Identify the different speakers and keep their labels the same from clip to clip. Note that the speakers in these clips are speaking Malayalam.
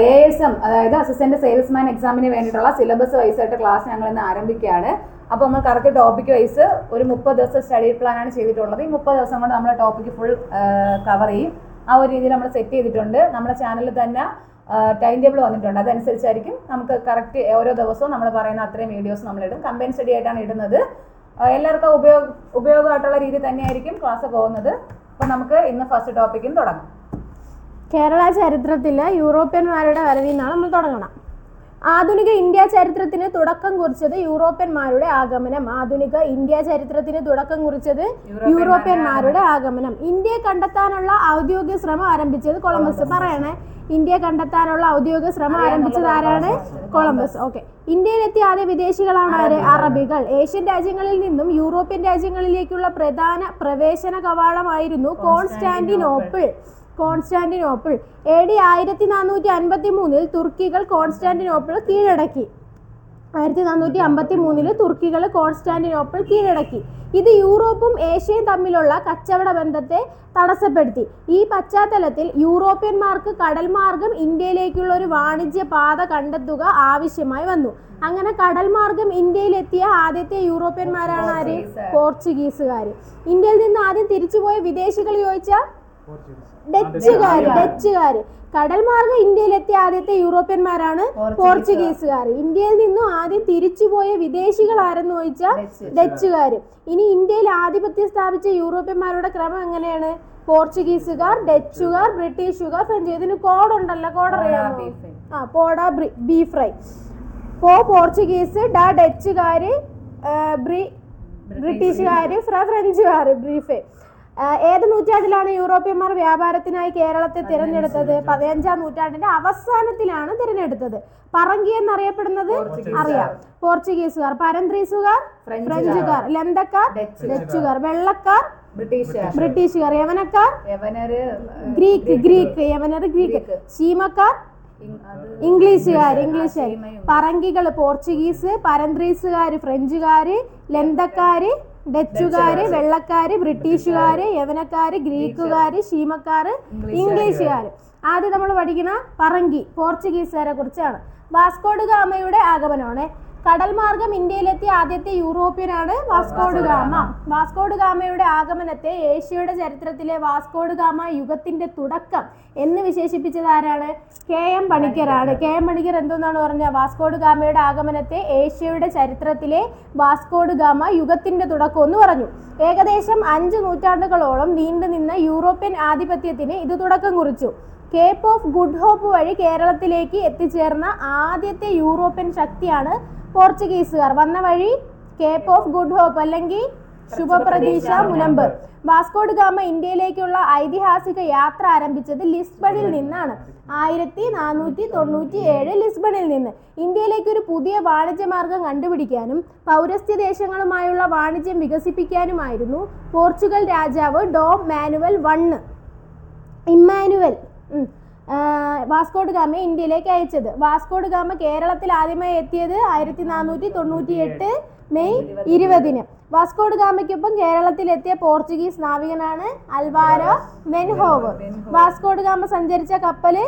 Speaker 1: എ എസ് എം അതായത് അസിസ്റ്റന്റ് സെയിൽസ്മാൻ എക്സാമിന് വേണ്ടിയിട്ടുള്ള സിലബസ് വൈസ് ആയിട്ട് ക്ലാസ് ഞങ്ങൾ ഇന്ന് ആരംഭിക്കുകയാണ്. അപ്പോൾ നമ്മൾ കറക്റ്റ് ടോപ്പിക് വൈസ് ഒരു മുപ്പത് ദിവസം സ്റ്റഡി പ്ലാനാണ് ചെയ്തിട്ടുള്ളത്. ഈ മുപ്പത് ദിവസം കൊണ്ട് നമ്മൾ ടോപ്പിക് ഫുൾ കവർ ചെയ്യും. ആ ഒരു രീതിയിൽ നമ്മൾ സെറ്റ് ചെയ്തിട്ടുണ്ട്. നമ്മുടെ ചാനലിൽ തന്നെ ടൈം ടേബിൾ വന്നിട്ടുണ്ട്. അതനുസരിച്ചായിരിക്കും നമുക്ക് കറക്റ്റ് ഓരോ ദിവസവും നമ്മൾ പറയുന്ന അത്രയും വീഡിയോസ് നമ്മൾ ഇടും. കമ്പൈൻ സ്റ്റഡി ആയിട്ടാണ് ഇടുന്നത്. എല്ലാവർക്കും ഉപയോഗ ഉപയോഗമായിട്ടുള്ള രീതി തന്നെയായിരിക്കും ക്ലാസ് പോകുന്നത്. അപ്പോൾ നമുക്ക് ഇന്ന് ഫസ്റ്റ് ടോപ്പിക്കും തുടങ്ങാം.
Speaker 2: കേരള ചരിത്രത്തിൽ യൂറോപ്യന്മാരുടെ വരവിൽ നിന്നാണ് നമ്മൾ തുടങ്ങണം. ആധുനിക ഇന്ത്യ ചരിത്രത്തിന് തുടക്കം കുറിച്ചത് യൂറോപ്യന്മാരുടെ ആഗമനം. ആധുനിക ഇന്ത്യ ചരിത്രത്തിന് തുടക്കം കുറിച്ചത് യൂറോപ്യന്മാരുടെ ആഗമനം. ഇന്ത്യയെ കണ്ടെത്താനുള്ള ഔദ്യോഗിക ശ്രമം ആരംഭിച്ചത് കൊളംബസ്. പറയണേ ഇന്ത്യയെ കണ്ടെത്താനുള്ള ഔദ്യോഗിക ശ്രമം ആരംഭിച്ചത് ആരാണ്? കൊളംബസ്. ഓക്കെ. ഇന്ത്യയിലെത്തിയ ആദ്യ വിദേശികളാണ് ആര്? അറബികൾ. ഏഷ്യൻ രാജ്യങ്ങളിൽ നിന്നും യൂറോപ്യൻ രാജ്യങ്ങളിലേക്കുള്ള പ്രധാന പ്രവേശന കവാടമായിരുന്നു കോൺസ്റ്റാന്റിനോപ്പിൾ. കോൺസ്റ്റാന്റിനോപ്പിൾ. എ ഡി ആയിരത്തി നാനൂറ്റി അൻപത്തി മൂന്നിൽ തുർക്കികൾ കോൺസ്റ്റാന്റിനോപ്പിൾ കീഴടക്കി. ആയിരത്തി നാനൂറ്റി അമ്പത്തി മൂന്നിൽ തുർക്കികൾ കോൺസ്റ്റാന്റിനോപ്പിൾ കീഴടക്കി. ഇത് യൂറോപ്പും ഏഷ്യയും തമ്മിലുള്ള കച്ചവട ബന്ധത്തെ തടസ്സപ്പെടുത്തി. ഈ പശ്ചാത്തലത്തിൽ യൂറോപ്യന്മാർക്ക് കടൽ മാർഗം ഇന്ത്യയിലേക്കുള്ള ഒരു വാണിജ്യ പാത കണ്ടെത്തുക ആവശ്യമായി വന്നു. അങ്ങനെ കടൽ മാർഗം ഇന്ത്യയിലെത്തിയ ആദ്യത്തെ യൂറോപ്യന്മാരാണ് ആര്? പോർച്ചുഗീസുകാർ. ഇന്ത്യയിൽ നിന്ന് ആദ്യം തിരിച്ചുപോയ വിദേശികൾ ചോദിച്ചാൽ ഡച്ചുകാർ ഡച്ചുകാർ കടൽ മാർഗം ഇന്ത്യയിലെത്തിയ ആദ്യത്തെ യൂറോപ്യന്മാരാണ് പോർച്ചുഗീസുകാർ. ഇന്ത്യയിൽ നിന്നും ആദ്യം തിരിച്ചുപോയ വിദേശികൾ ആരെന്ന് ചോദിച്ചാൽ ഡച്ചുകാർ ഇനി ഇന്ത്യയിൽ ആധിപത്യം സ്ഥാപിച്ച യൂറോപ്യന്മാരുടെ ക്രമം എങ്ങനെയാണ്? പോർച്ചുഗീസുകാർ ഡച്ചുകാർ ബ്രിട്ടീഷുകാർ ഫ്രഞ്ച്. ഇതിന് കോഡ് ഉണ്ടല്ലോ കോഡ് അറിയാമോ? ആ പോഡ ബീ ഫ്രൈ. പോ പോർച്ചുഗീസ് ഡ ഡച്ചുകാര് ആ, ബ്രി ബ്രിട്ടീഷുകാര്. ഫ്ര ഫ്രഞ്ചുകാർ ബ്രീഫെ. ഏത് നൂറ്റാണ്ടിലാണ് യൂറോപ്യന്മാർ വ്യാപാരത്തിനായി കേരളത്തെ തിരഞ്ഞെടുത്തത്? പതിനഞ്ചാം നൂറ്റാണ്ടിന്റെ അവസാനത്തിലാണ് തിരഞ്ഞെടുത്തത്. പറങ്കി എന്നറിയപ്പെടുന്നത് അറിയാം. പോർച്ചുഗീസുകാർ. പരന്ത്രീസുകാർ ഫ്രഞ്ചുകാർ. ലന്തക്കാർ? ഡച്ചുകാർ. വെള്ളക്കാർ?
Speaker 1: ബ്രിട്ടീഷുകാർ.
Speaker 2: ബ്രിട്ടീഷുകാർ. യവനക്കാർ ഗ്രീക്ക്. ഗ്രീക്ക്. യവനർ ഗ്രീക്ക്.
Speaker 1: ചീമക്കാർ
Speaker 2: ഇംഗ്ലീഷുകാർ. ഇംഗ്ലീഷുകാർ. പറങ്കികൾ പോർച്ചുഗീസ് പരന്ത്രീസുകാർ ഫ്രഞ്ചുകാര് ലന്തക്കാര് ഡച്ചുകാര് വെള്ളക്കാര് ബ്രിട്ടീഷുകാര് യവനക്കാര് ഗ്രീക്കുകാര് ശീമക്കാര് ഇംഗ്ലീഷുകാര്. ആദ്യം നമ്മൾ പഠിക്കുന്ന പറങ്കി പോർച്ചുഗീസുകാരെ കുറിച്ചാണ്. വാസ്കോഡ് ഗാമയുടെ ആഗമനമാണ്. കടൽ മാർഗം ഇന്ത്യയിലെത്തിയ ആദ്യത്തെ യൂറോപ്യനാണ് വാസ്കോഡ് ഗാമ. വാസ്കോഡ് ഗാമയുടെ ആഗമനത്തെ ഏഷ്യയുടെ ചരിത്രത്തിലെ വാസ്കോഡ് ഗാമ യുഗത്തിന്റെ തുടക്കം എന്ന് വിശേഷിപ്പിച്ചത് ആരാണ്? കെ എം പണിക്കരാണ്. കെ എം പണിക്കർ എന്തോന്നാണ് പറഞ്ഞ വാസ്കോഡ് ഗാമയുടെ ആഗമനത്തെ ഏഷ്യയുടെ ചരിത്രത്തിലെ വാസ്കോഡ് ഗാമ യുഗത്തിന്റെ തുടക്കം എന്ന് പറഞ്ഞു. ഏകദേശം അഞ്ച് നൂറ്റാണ്ടുകളോളം നീണ്ടുനിന്ന യൂറോപ്യൻ ആധിപത്യത്തിന് ഇത് തുടക്കം കുറിച്ചു. കേപ്പ് ഓഫ് ഗുഡ് ഹോപ്പ് വഴി കേരളത്തിലേക്ക് എത്തിച്ചേർന്ന ആദ്യത്തെ യൂറോപ്യൻ ശക്തിയാണ് പോർച്ചുഗീസുകാർ. വന്ന വഴി കേപ്പ് ഓഫ് ഗുഡ് ഹോപ്പ് അല്ലെങ്കിൽ ശുഭപ്രതീക്ഷ മുനമ്പ്. വാസ്കോഡ് ഗാമ ഇന്ത്യയിലേക്കുള്ള ഐതിഹാസിക യാത്ര ആരംഭിച്ചത് ലിസ്ബണിൽ നിന്നാണ്. ആയിരത്തി നാനൂറ്റി തൊണ്ണൂറ്റി ഏഴ് ലിസ്ബണിൽ നിന്ന്. ഇന്ത്യയിലേക്ക് ഒരു പുതിയ വാണിജ്യ മാർഗം കണ്ടുപിടിക്കാനും പൗരസ്ത്യ ദേശങ്ങളുമായുള്ള വാണിജ്യം വികസിപ്പിക്കാനുമായിരുന്നു പോർച്ചുഗൽ രാജാവ് Dom Manuel one Emmanuel. Vasco da ഗാമയെ ഇന്ത്യയിലേക്ക് അയച്ചത്. വാസ്കോഡ് ഗാമ കേരളത്തിൽ ആദ്യമായി എത്തിയത് ആയിരത്തി നാനൂറ്റി തൊണ്ണൂറ്റി എട്ട് മെയ് ഇരുപതിന്. വാസ്കോഡ് ഗാമയ്ക്കൊപ്പം കേരളത്തിൽ എത്തിയ പോർച്ചുഗീസ് നാവികനാണ് അൽവാരോ വെൻഹോവ് വാസ്കോഡ് ഗാമ സഞ്ചരിച്ച കപ്പൽ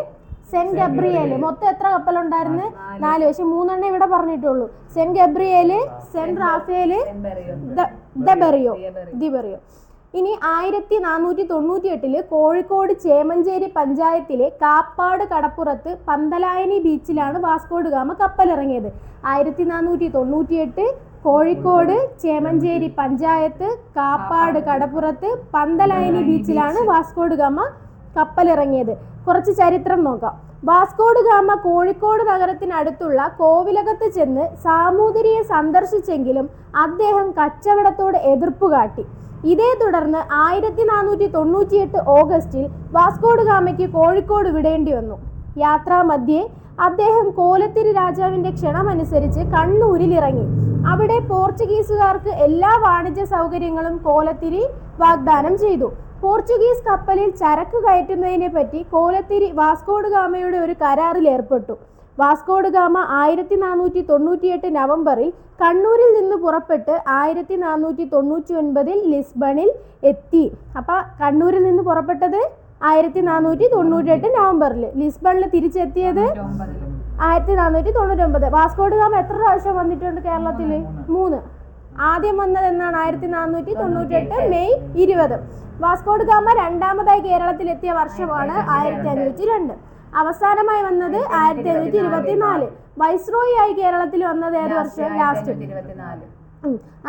Speaker 2: സെന്റ് ഗബ്രിയേൽ. മൊത്തം എത്ര കപ്പലുണ്ടായിരുന്നു? നാല്. പക്ഷെ മൂന്നെണ്ണം ഇവിടെ പറഞ്ഞിട്ടുള്ളൂ. സെന്റ് ഗബ്രിയേൽ സെന്റ് റാഫേൽ ദബെറിയോ ദിബെറിയോ ഇനി ആയിരത്തി നാനൂറ്റി തൊണ്ണൂറ്റി എട്ടിൽ കോഴിക്കോട് ചേമഞ്ചേരി പഞ്ചായത്തിലെ കാപ്പാട് കടപ്പുറത്ത് പന്തലായനി ബീച്ചിലാണ് വാസ്കോഡ് ഗാമ കപ്പലിറങ്ങിയത്. ആയിരത്തി നാനൂറ്റി തൊണ്ണൂറ്റി എട്ട് കോഴിക്കോട് ചേമഞ്ചേരി പഞ്ചായത്ത് കാപ്പാട് കടപ്പുറത്ത് പന്തലായനി ബീച്ചിലാണ് വാസ്കോഡ് ഗാമ കപ്പലിറങ്ങിയത്. കുറച്ച് ചരിത്രം നോക്കാം. വാസ്കോഡ് ഗാമ കോഴിക്കോട് നഗരത്തിനടുത്തുള്ള കോവിലകത്ത് ചെന്ന് സാമൂതിരിയെ സന്ദർശിച്ചെങ്കിലും അദ്ദേഹം കച്ചവടത്തോട് എതിർപ്പ് കാട്ടി. ഇതേ തുടർന്ന് ആയിരത്തി നാനൂറ്റി തൊണ്ണൂറ്റിയെട്ട് ഓഗസ്റ്റിൽ വാസ്കോഡ് ഗാമയ്ക്ക് കോഴിക്കോട് വിടേണ്ടി വന്നു. യാത്രാമധ്യേ അദ്ദേഹം കോലത്തിരി രാജാവിന്റെ ക്ഷണമനുസരിച്ച് കണ്ണൂരിൽ ഇറങ്ങി അവിടെ പോർച്ചുഗീസുകാർക്ക് എല്ലാ വാണിജ്യ സൗകര്യങ്ങളും കോലത്തിരി വാഗ്ദാനം ചെയ്തു. പോർച്ചുഗീസ് കപ്പലിൽ ചരക്ക് കയറ്റുന്നതിനെ പറ്റി കോലത്തിരി വാസ്കോഡ് ഗാമയുടെ ഒരു കരാറിൽ ഏർപ്പെട്ടു. വാസ്കോഡ് ഗാമ ആയിരത്തി നാനൂറ്റി തൊണ്ണൂറ്റിയെട്ട് നവംബറിൽ കണ്ണൂരിൽ നിന്ന് പുറപ്പെട്ട് ആയിരത്തി നാനൂറ്റി തൊണ്ണൂറ്റി ഒൻപതിൽ ലിസ്ബണിൽ എത്തി. അപ്പോൾ കണ്ണൂരിൽ നിന്ന് പുറപ്പെട്ടത് ആയിരത്തി നാനൂറ്റി തൊണ്ണൂറ്റെട്ട് നവംബറിൽ. ലിസ്ബണിൽ തിരിച്ചെത്തിയത് ആയിരത്തി നാനൂറ്റി തൊണ്ണൂറ്റി ഒമ്പത് വാസ്കോഡ് ഗാമ എത്ര പ്രാവശ്യം വന്നിട്ടുണ്ട് കേരളത്തിൽ മൂന്ന്. ആദ്യം വന്നത് എന്നാണ് ആയിരത്തി നാനൂറ്റി തൊണ്ണൂറ്റെട്ട് മെയ് ഇരുപത്. വാസ്കോഡ് ഗാമ രണ്ടാമതായി കേരളത്തിലെത്തിയ വർഷമാണ് ആയിരത്തി അഞ്ഞൂറ്റി രണ്ട്. അവസാനമായി വന്നത് ആയിരത്തി അഞ്ഞൂറ്റി ഇരുപത്തി നാല് വൈസ്രോയി ആയി കേരളത്തിൽ വന്നത് ഏത് വർഷം? ലാസ്റ്റ്.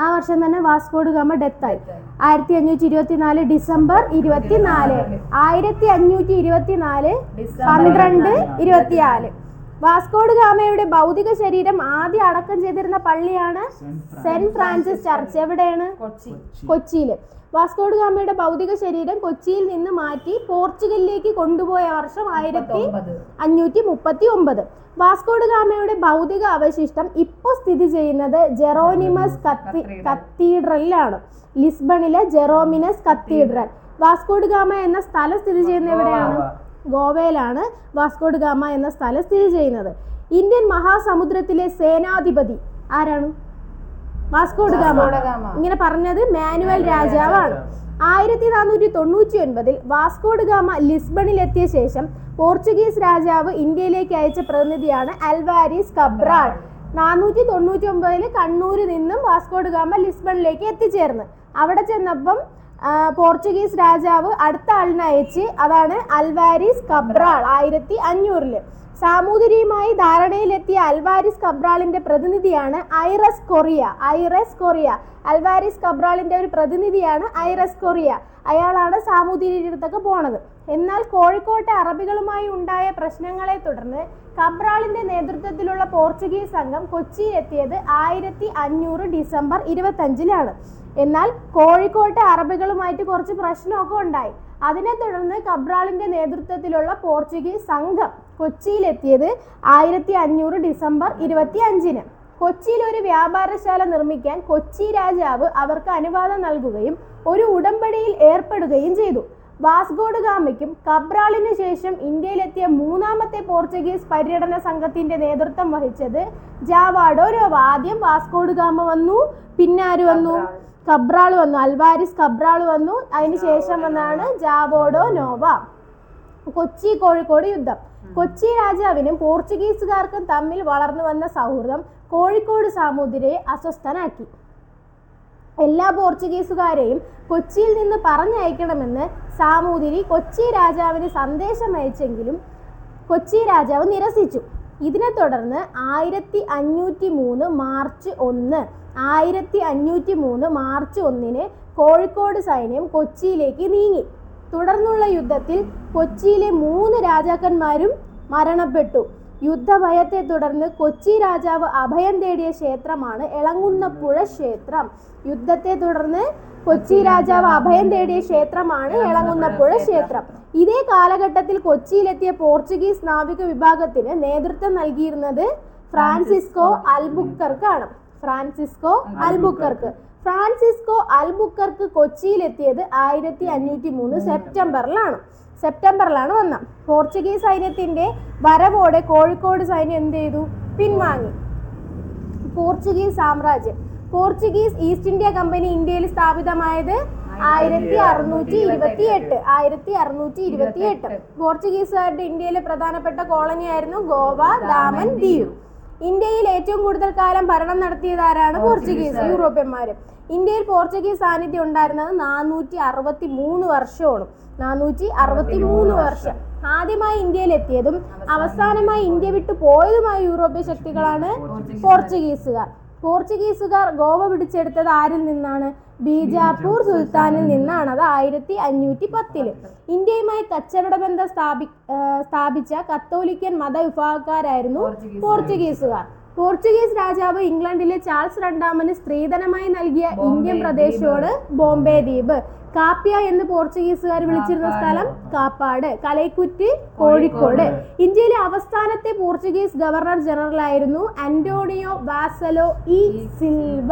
Speaker 2: ആ വർഷം തന്നെ വാസ്കോഡ് ഗാമ ഡെത്തായി. ആയിരത്തി അഞ്ഞൂറ്റി ഇരുപത്തി നാല് ഡിസംബർ ഇരുപത്തി നാല് ആയിരത്തി അഞ്ഞൂറ്റി ഇരുപത്തി നാല് പന്ത്രണ്ട് ഇരുപത്തിനാല് വാസ്കോഡ് ഗാമയുടെ ഭൗതിക ശരീരം ആദ്യം അടക്കം ചെയ്തിരുന്ന പള്ളിയാണ് സെന്റ് ഫ്രാൻസിസ് ചർച്ച്. എവിടെയാണ്?
Speaker 1: കൊച്ചി.
Speaker 2: കൊച്ചിയിൽ വാസ്കോഡ് ഗാമയുടെ ഭൗതിക ശരീരം കൊച്ചിയിൽ നിന്ന് മാറ്റി പോർച്ചുഗലിലേക്ക് കൊണ്ടുപോയ വർഷം ആയിരത്തി അഞ്ഞൂറ്റി മുപ്പത്തി ഒമ്പത് വാസ്കോഡ് ഗാമയുടെ ഭൗതിക അവശിഷ്ടം ഇപ്പോൾ സ്ഥിതി ചെയ്യുന്നത് ജെറോനിമസ് കത്തി കത്തീഡ്രലിലാണ്. ലിസ്ബണിലെ ജെറോമിനസ് കത്തീഡ്രൽ. വാസ്കോഡ് ഗാമ എന്ന സ്ഥലം സ്ഥിതി ചെയ്യുന്ന എവിടെയാണ്? ഗോവയിലാണ് വാസ്കോഡ് ഗാമ എന്ന സ്ഥലം സ്ഥിതി ചെയ്യുന്നത്. ഇന്ത്യൻ മഹാസമുദ്രത്തിലെ സേനാധിപതി ആരാണ്? Vasco da Gama. ഇങ്ങനെ പറഞ്ഞത് മാനുവൽ രാജാവാണ്. ആയിരത്തി നാനൂറ്റി തൊണ്ണൂറ്റി ഒൻപതിൽ വാസ്കോഡ് ഗാമ ലിസ്ബണിൽ എത്തിയ ശേഷം പോർച്ചുഗീസ് രാജാവ് ഇന്ത്യയിലേക്ക് അയച്ച പ്രതിനിധിയാണ് അൽവാരിസ് കബ്രാൾ. നാനൂറ്റി തൊണ്ണൂറ്റി ഒമ്പതിൽ കണ്ണൂരിൽ നിന്നും വാസ്കോഡ് ഗാമ ലിസ്ബണിലേക്ക് എത്തിച്ചേർന്ന്. അവിടെ ചെന്നപ്പം പോർച്ചുഗീസ് രാജാവ് അടുത്ത ആളിനെ അയച്ച് അതാണ് അൽവാരിസ് കബ്രാൾ ആയിരത്തി അഞ്ഞൂറിൽ. സാമൂതിരിയുമായി ധാരണയിലെത്തിയ അൽവാരിസ് കബ്രാളിന്റെ പ്രതിനിധിയാണ് Aires Correia. Aires Correia. Alvares കബ്രാളിന്റെ ഒരു പ്രതിനിധിയാണ് ഐറസ് കൊറിയ. അയാളാണ് സാമൂതിരിയുടെ അടുത്തൊക്കെ പോണത്. എന്നാൽ കോഴിക്കോട്ടെ അറബികളുമായി ഉണ്ടായ പ്രശ്നങ്ങളെ തുടർന്ന് കബ്രാളിന്റെ നേതൃത്വത്തിലുള്ള പോർച്ചുഗീസ് സംഘം കൊച്ചിയിലെത്തിയത് ആയിരത്തി അഞ്ഞൂറ് ഡിസംബർ ഇരുപത്തഞ്ചിലാണ്. എന്നാൽ കോഴിക്കോട്ടെ അറബികളുമായിട്ട് കുറച്ച് പ്രശ്നമൊക്കെ ഉണ്ടായി. അതിനെ തുടർന്ന് കബ്രാളിന്റെ നേതൃത്വത്തിലുള്ള പോർച്ചുഗീസ് സംഘം കൊച്ചിയിലെത്തിയത് ആയിരത്തി അഞ്ഞൂറ് ഡിസംബർ ഇരുപത്തി അഞ്ചിന് കൊച്ചിയിൽ ഒരു വ്യാപാരശാല നിർമ്മിക്കാൻ കൊച്ചി രാജാവ് അവർക്ക് അനുവാദം നൽകുകയും ഒരു ഉടമ്പടിയിൽ ഏർപ്പെടുകയും ചെയ്തു. വാസ്കോഡ് ഗാമയ്ക്കും കബ്രാളിന് ശേഷം ഇന്ത്യയിലെത്തിയ മൂന്നാമത്തെ പോർച്ചുഗീസ് പര്യടന സംഘത്തിന്റെ നേതൃത്വം വഹിച്ചത് ജാവാഡോ രോവ ആദ്യം വാസ്കോഡ് ഗാമ വന്നു പിന്നെ ആര് വന്നു? കബ്രാൾ വന്നു അൽവാരിസ് കബ്രാൾ വന്നു. അതിന് ശേഷം വന്നാണ് ജാവോഡോ നോവ. കൊച്ചി കോഴിക്കോട് യുദ്ധം. കൊച്ചി രാജാവിനും പോർച്ചുഗീസുകാർക്കും തമ്മിൽ വളർന്നു വന്ന സൗഹൃദം കോഴിക്കോട് സാമൂതിരിയെ അസ്വസ്ഥനാക്കി. എല്ലാ പോർച്ചുഗീസുകാരെയും കൊച്ചിയിൽ നിന്ന് പറഞ്ഞയക്കണമെന്ന് സാമൂതിരി കൊച്ചി രാജാവിന് സന്ദേശം അയച്ചെങ്കിലും കൊച്ചി രാജാവ് നിരസിച്ചു. ഇതിനെ തുടർന്ന് ആയിരത്തി അഞ്ഞൂറ്റി മൂന്ന് മാർച്ച് ഒന്ന് ആയിരത്തി അഞ്ഞൂറ്റി മൂന്ന് മാർച്ച് ഒന്നിന് കോഴിക്കോട് സൈന്യം കൊച്ചിയിലേക്ക് നീങ്ങി. തുടർന്നുള്ള യുദ്ധത്തിൽ കൊച്ചിയിലെ മൂന്ന് രാജാക്കന്മാരും മരണപ്പെട്ടു. യുദ്ധഭയത്തെ തുടർന്ന് കൊച്ചി രാജാവ് അഭയം തേടിയ ക്ഷേത്രമാണ് എളങ്ങുന്നപ്പുഴ ക്ഷേത്രം. യുദ്ധത്തെ തുടർന്ന് കൊച്ചി രാജാവ് അഭയം തേടിയ ക്ഷേത്രമാണ് എളങ്ങുന്നപ്പുഴ ക്ഷേത്രം. ഇതേ കാലഘട്ടത്തിൽ കൊച്ചിയിലെത്തിയ പോർച്ചുഗീസ് നാവിക വിഭാഗത്തിന് നേതൃത്വം നൽകിയിരുന്നത് Francisco. അൽബുക്കർക്കാണ്. Francisco Albuquerque. Francisco Albuquerque കൊച്ചിയിലെത്തിയത് ആയിരത്തി അഞ്ഞൂറ്റി മൂന്ന് സെപ്റ്റംബറിലാണ്. സെപ്റ്റംബറിലാണ് വന്ന. പോർച്ചുഗീസ് സൈന്യത്തിന്റെ വരവോടെ കോഴിക്കോട് സൈന്യം എന്ത് ചെയ്തു? പിൻവാങ്ങി. പോർച്ചുഗീസ് സാമ്രാജ്യം. പോർച്ചുഗീസ് ഈസ്റ്റ് ഇന്ത്യ കമ്പനി ഇന്ത്യയിൽ സ്ഥാപിതമായത് ആയിരത്തി അറുന്നൂറ്റി ഇരുപത്തി എട്ട് ആയിരത്തി അറുന്നൂറ്റി ഇരുപത്തി എട്ട് പോർച്ചുഗീസുകാരുടെ ഇന്ത്യയിലെ പ്രധാനപ്പെട്ട കോളനി ആയിരുന്നു ഗോവ ദാമൻ ദിയു. ഇന്ത്യയിൽ ഏറ്റവും കൂടുതൽ കാലം ഭരണം നടത്തിയത് ആരാണ് പോർച്ചുഗീസ് യൂറോപ്യന്മാര്. ഇന്ത്യയിൽ പോർച്ചുഗീസ് സാന്നിധ്യം ഉണ്ടായിരുന്നത് നാനൂറ്റി അറുപത്തി മൂന്ന് വർഷമാണ്. നാനൂറ്റി അറുപത്തി മൂന്ന് വർഷം. ആദ്യമായി ഇന്ത്യയിൽ എത്തിയതും അവസാനമായി ഇന്ത്യ വിട്ടു പോയതുമായ യൂറോപ്യ ശക്തികളാണ് പോർച്ചുഗീസുകാർ. പോർച്ചുഗീസുകാർ ഗോവ പിടിച്ചെടുത്തത് ആരിൽ നിന്നാണ്? ബീജാപ്പൂർ സുൽത്താനിൽ നിന്നാണ് അത് ആയിരത്തി അഞ്ഞൂറ്റി പത്തിൽ. ഇന്ത്യയുമായി കച്ചവട ബന്ധം സ്ഥാപി സ്ഥാപിച്ച കത്തോലിക്കൻ മതവിഭാഗക്കാരായിരുന്നു പോർച്ചുഗീസുകാർ. പോർച്ചുഗീസ് രാജാവ് ഇംഗ്ലണ്ടിലെ ചാൾസ് രണ്ടാമന് സ്ത്രീധനമായി നൽകിയ ഇന്ത്യൻ പ്രദേശമാണ് ബോംബെ ദ്വീപ്. കാപ്പ്യ എന്ന് പോർച്ചുഗീസുകാർ വിളിച്ചിരുന്ന സ്ഥലം കാപ്പാട് കലൈക്കുറ്റ് കോഴിക്കോട്. ഇന്ത്യയിലെ അവസാനത്തെ പോർച്ചുഗീസ് ഗവർണർ ജനറൽ ആയിരുന്നു അന്റോണിയോ വാസലോ ഇ സിൽവ.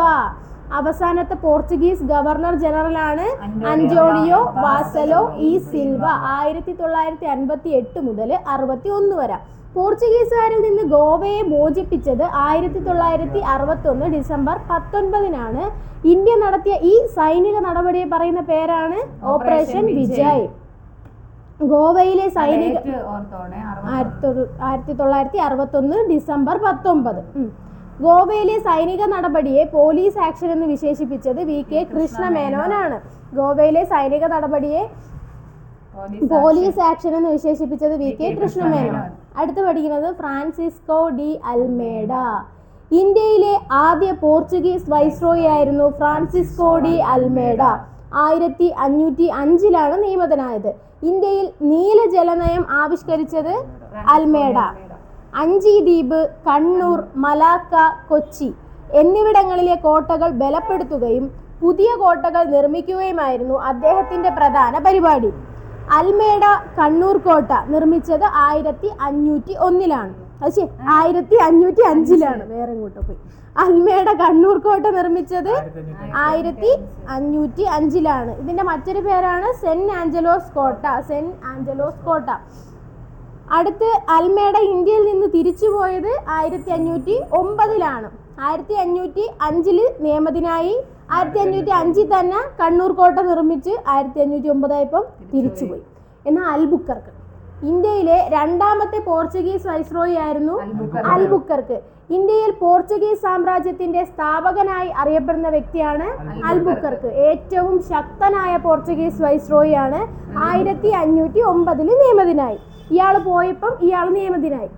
Speaker 2: അവസാനത്തെ പോർച്ചുഗീസ് ഗവർണർ ജനറൽ ആണ് അന്റോണിയോ വാസലോ ഇ സിൽവ ആയിരത്തി തൊള്ളായിരത്തി അൻപത്തി എട്ട് മുതൽ അറുപത്തി ഒന്ന് വരെ. പോർച്ചുഗീസുകാരിൽ നിന്ന് ഗോവയെ മോചിപ്പിച്ചത് ആയിരത്തി തൊള്ളായിരത്തി അറുപത്തി ഒന്ന് ഡിസംബർ പത്തൊൻപതിനാണ്. ഇന്ത്യ നടത്തിയ ഈ സൈനിക നടപടിയെ പറയുന്ന പേരാണ് ഓപ്പറേഷൻ വിജയ്. ഗോവയിലെ സൈനിക ആയിരത്തി തൊള്ളായിരത്തി അറുപത്തി അറുപത്തൊന്ന് ഡിസംബർ പത്തൊമ്പത്. ഗോവയിലെ സൈനിക നടപടിയെ പോലീസ് ആക്ഷൻ എന്ന് വിശേഷിപ്പിച്ചത് വി കെ കൃഷ്ണമേനോനാണ്. ഗോവയിലെ സൈനിക നടപടിയെ
Speaker 1: പോലീസ്
Speaker 2: ആക്ഷൻ. എന്ന് വിശേഷിപ്പിച്ചത് വി കെ കൃഷ്ണമേനോൻ അടുത്ത് പഠിക്കുന്നത് ഫ്രാൻസിസ്കോ ഡി അൽമേഡ. ഇന്ത്യയിലെ ആദ്യ പോർച്ചുഗീസ് വൈസ്രോയി ആയിരുന്നു ഫ്രാൻസിസ്കോ ഡി അൽമേഡ. ആയിരത്തി അഞ്ഞൂറ്റി അഞ്ചിലാണ് നിയമിതനായത്. ഇന്ത്യയിൽ നീല ജലനയം ആവിഷ്കരിച്ചത് അൽമേഡ. അഞ്ചി ദ്വീപ് കണ്ണൂർ മലാക്ക കൊച്ചി എന്നിവിടങ്ങളിലെ കോട്ടകൾ ബലപ്പെടുത്തുകയും പുതിയ കോട്ടകൾ നിർമ്മിക്കുകയുമായിരുന്നു അദ്ദേഹത്തിന്റെ പ്രധാന പരിപാടി. അൽമേഡ കണ്ണൂർ കോട്ട നിർമ്മിച്ചത് ആയിരത്തി അഞ്ഞൂറ്റി ഒന്നിലാണ് പക്ഷേ ആയിരത്തി അഞ്ഞൂറ്റി അഞ്ചിലാണ് വേറെ ഇങ്ങോട്ട് പോയി. അൽമേഡ കണ്ണൂർ കോട്ട നിർമ്മിച്ചത് ആയിരത്തി അഞ്ഞൂറ്റി അഞ്ചിലാണ് ഇതിന്റെ മറ്റൊരു പേരാണ് സെന്റ് ആഞ്ചലോസ് കോട്ട. സെന്റ് ആഞ്ചലോസ് കോട്ട. അടുത്ത് അൽമേഡ ഇന്ത്യയിൽ നിന്ന് തിരിച്ചുപോയത് ആയിരത്തി അഞ്ഞൂറ്റി ഒമ്പതിലാണ് ആയിരത്തി അഞ്ഞൂറ്റി അഞ്ചിൽ നിയമത്തിനായി ആയിരത്തി അഞ്ഞൂറ്റി അഞ്ചിൽ തന്നെ കണ്ണൂർ കോട്ട നിർമ്മിച്ച് ആയിരത്തി അഞ്ഞൂറ്റി ഒമ്പതായപ്പം തിരിച്ചുപോയി. എന്നാൽ അൽബുക്കർക്ക്. ഇന്ത്യയിലെ രണ്ടാമത്തെ പോർച്ചുഗീസ് വൈസ്രോയി ആയിരുന്നു അൽബുക്കർക്ക്. ഇന്ത്യയിൽ പോർച്ചുഗീസ് സാമ്രാജ്യത്തിന്റെ സ്ഥാപകനായി അറിയപ്പെടുന്ന വ്യക്തിയാണ് അൽബുക്കർക്ക്. ഏറ്റവും ശക്തനായ പോർച്ചുഗീസ് വൈസ്രോയി ആണ് ആയിരത്തി അഞ്ഞൂറ്റി ഒമ്പതിൽ നിയമിതനായി. ഇയാൾ പോയപ്പം ഇയാൾ നിയമിതനായി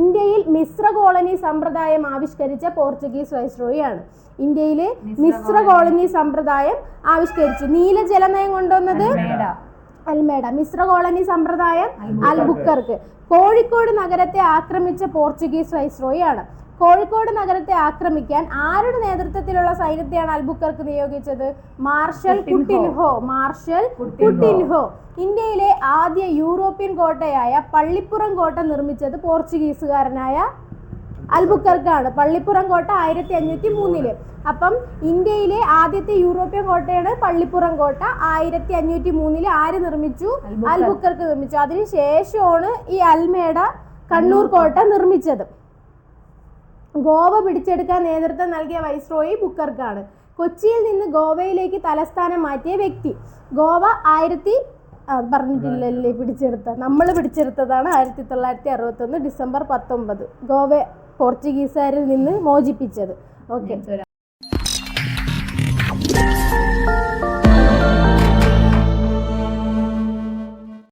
Speaker 2: ഇന്ത്യയിൽ മിശ്ര കോളനി സമ്പ്രദായം ആവിഷ്കരിച്ച പോർച്ചുഗീസ് വൈസ്രോയിയാണ്. ഇന്ത്യയിലെ മിശ്ര കോളനി. സമ്പ്രദായം ആവിഷ്കരിച്ചു. നീലജലനയം കൊണ്ടുവന്നത്?
Speaker 1: അൽമേട
Speaker 2: അൽമേഡ. മിശ്ര കോളനി സമ്പ്രദായം അൽബുക്കർക്ക്. കോഴിക്കോട് നഗരത്തെ ആക്രമിച്ച പോർച്ചുഗീസ് വൈസ്രോയി ആണ് കോഴിക്കോട് നഗരത്തെ ആക്രമിക്കാൻ ആരുടെ നേതൃത്വത്തിലുള്ള സൈന്യത്തെയാണ് അൽബുക്കർക്ക് നിയോഗിച്ചത്? Marshal Coutinho. Marshal Coutinho. ഇന്ത്യയിലെ ആദ്യ യൂറോപ്യൻ കോട്ടയായ പള്ളിപ്പുറം കോട്ട നിർമ്മിച്ചത് പോർച്ചുഗീസുകാരനായ അൽബുക്കർക്കാണ്. പള്ളിപ്പുറം കോട്ട ആയിരത്തി അഞ്ഞൂറ്റി മൂന്നിൽ അപ്പം ഇന്ത്യയിലെ ആദ്യത്തെ യൂറോപ്യൻ കോട്ടയാണ് പള്ളിപ്പുറം കോട്ട. ആയിരത്തി അഞ്ഞൂറ്റി മൂന്നിൽ ആര് നിർമ്മിച്ചു? അൽബുക്കർക്ക് നിർമ്മിച്ചു. അതിനുശേഷമാണ് ഈ അൽമേഡ കണ്ണൂർ കോട്ട നിർമ്മിച്ചത്. ഗോവ പിടിച്ചെടുക്കാൻ നേതൃത്വം നൽകിയ വൈസ്രോയി ബുക്കർക്കാണ്. കൊച്ചിയിൽ നിന്ന് ഗോവയിലേക്ക് തലസ്ഥാനം മാറ്റിയ വ്യക്തി. ഗോവ ആയിരത്തി പറഞ്ഞിട്ടില്ലല്ലേ പിടിച്ചെടുത്ത? നമ്മൾ പിടിച്ചെടുത്തതാണ് ആയിരത്തി തൊള്ളായിരത്തി അറുപത്തൊന്ന് ഡിസംബർ പത്തൊമ്പത്. ഗോവ പോർച്ചുഗീസുകാരിൽ നിന്ന് മോചിപ്പിച്ചത്. ഓക്കെ.